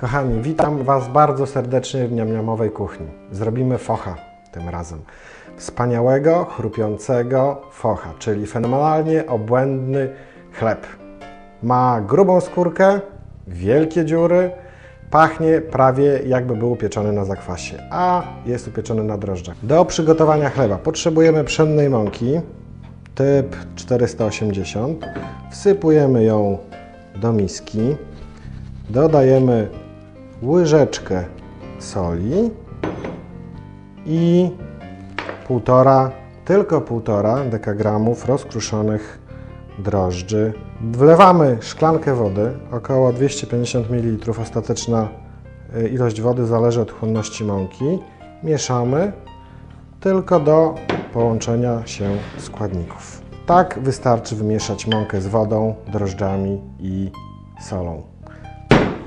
Kochani, witam Was bardzo serdecznie w niamniamowej kuchni. Zrobimy focha tym razem. Wspaniałego, chrupiącego focha, czyli fenomenalnie obłędny chleb. Ma grubą skórkę, wielkie dziury, pachnie prawie jakby był upieczony na zakwasie, a jest upieczony na drożdżach. Do przygotowania chleba potrzebujemy pszennej mąki typ 480. Wsypujemy ją do miski. Dodajemy łyżeczkę soli i półtora, tylko półtora dekagramów rozkruszonych drożdży. Wlewamy szklankę wody, około 250 ml. Ostateczna y, ilość wody zależy od chłonności mąki. Mieszamy tylko do połączenia się składników. Tak wystarczy wymieszać mąkę z wodą, drożdżami i solą.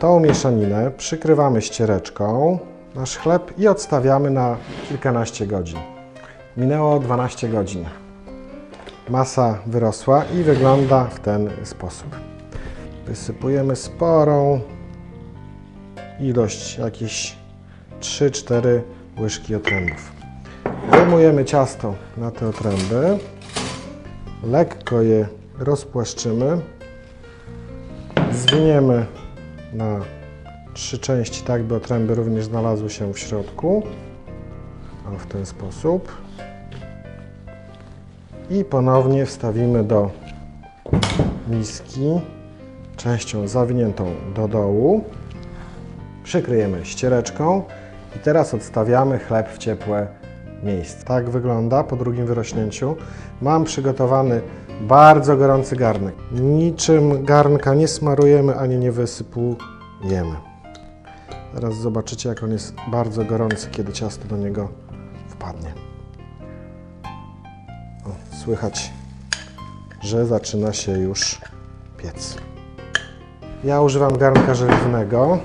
Tą mieszaninę przykrywamy ściereczką, nasz chleb i odstawiamy na kilkanaście godzin. Minęło 12 godzin. Masa wyrosła i wygląda w ten sposób. Wysypujemy sporą ilość, jakieś 3-4 łyżki otrębów. Wyjmujemy ciasto na te otręby, lekko je rozpłaszczymy, zwiniemy na trzy części, tak by otręby również znalazły się w środku. O, w ten sposób. I ponownie wstawimy do miski częścią zawiniętą do dołu. Przykryjemy ściereczką i teraz odstawiamy chleb w ciepłe miejsce. Tak wygląda po drugim wyrośnięciu. Mam przygotowany bardzo gorący garnek. Niczym garnka nie smarujemy ani nie wysypujemy. Zaraz zobaczycie, jak on jest bardzo gorący, kiedy ciasto do niego wpadnie. O, słychać, że zaczyna się już piec. Ja używam garnka żeliwnego,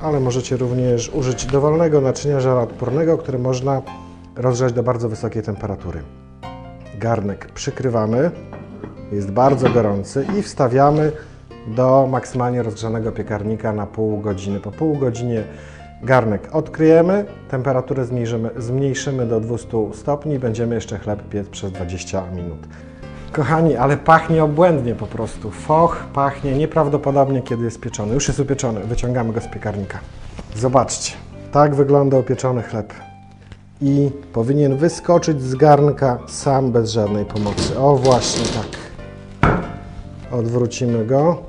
ale możecie również użyć dowolnego naczynia żaroodpornego, które można rozgrzać do bardzo wysokiej temperatury. Garnek przykrywamy, jest bardzo gorący i wstawiamy do maksymalnie rozgrzanego piekarnika na pół godziny. Po pół godzinie garnek odkryjemy, temperaturę zmniejszymy, zmniejszymy do 200 stopni i będziemy jeszcze chleb piec przez 20 minut. Kochani, ale pachnie obłędnie po prostu. Foch pachnie nieprawdopodobnie, kiedy jest pieczony. Już jest upieczony, wyciągamy go z piekarnika. Zobaczcie, tak wygląda upieczony chleb. I powinien wyskoczyć z garnka sam bez żadnej pomocy. O, właśnie tak. Odwrócimy go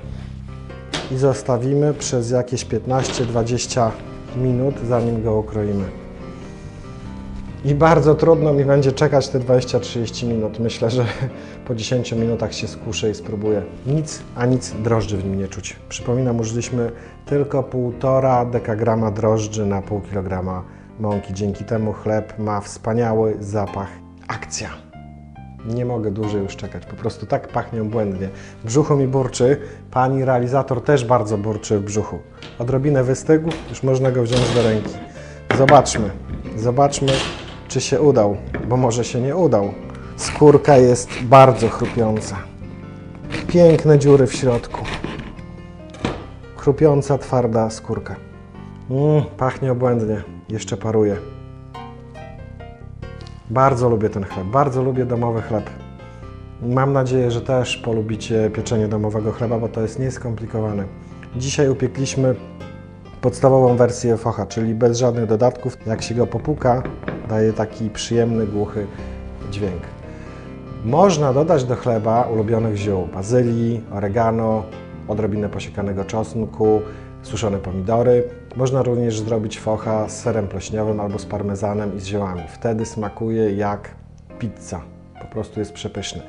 i zostawimy przez jakieś 15-20 minut, zanim go ukroimy. I bardzo trudno mi będzie czekać te 20-30 minut. Myślę, że po 10 minutach się skuszę i spróbuję. Nic, a nic drożdży w nim nie czuć. Przypominam, użyliśmy tylko 1,5 dekagrama drożdży na pół kilograma mąki. Dzięki temu chleb ma wspaniały zapach. Akcja! Nie mogę dłużej już czekać, po prostu tak pachnie błędnie. Brzuchu mi burczy, pani realizator też bardzo burczy w brzuchu. Odrobinę wystygł, już można go wziąć do ręki. Zobaczmy, zobaczmy, czy się udał, bo może się nie udał. Skórka jest bardzo chrupiąca. Piękne dziury w środku. Chrupiąca, twarda skórka. Mm, pachnie obłędnie, jeszcze paruje. Bardzo lubię ten chleb, bardzo lubię domowy chleb. Mam nadzieję, że też polubicie pieczenie domowego chleba, bo to jest nieskomplikowane. Dzisiaj upiekliśmy podstawową wersję focha, czyli bez żadnych dodatków. Jak się go popuka, daje taki przyjemny, głuchy dźwięk. Można dodać do chleba ulubionych ziół, bazylii, oregano, odrobinę posiekanego czosnku, suszone pomidory. Można również zrobić focha z serem pleśniowym albo z parmezanem i z ziołami. Wtedy smakuje jak pizza. Po prostu jest przepyszny.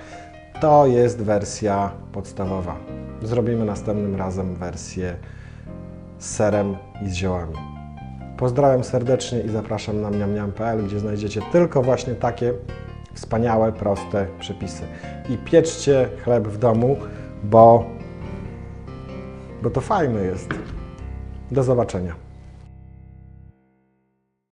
To jest wersja podstawowa. Zrobimy następnym razem wersję z serem i z ziołami. Pozdrawiam serdecznie i zapraszam na miamniam.pl, gdzie znajdziecie tylko właśnie takie wspaniałe, proste przepisy. I pieczcie chleb w domu, bo, bo to fajne jest. Do zobaczenia.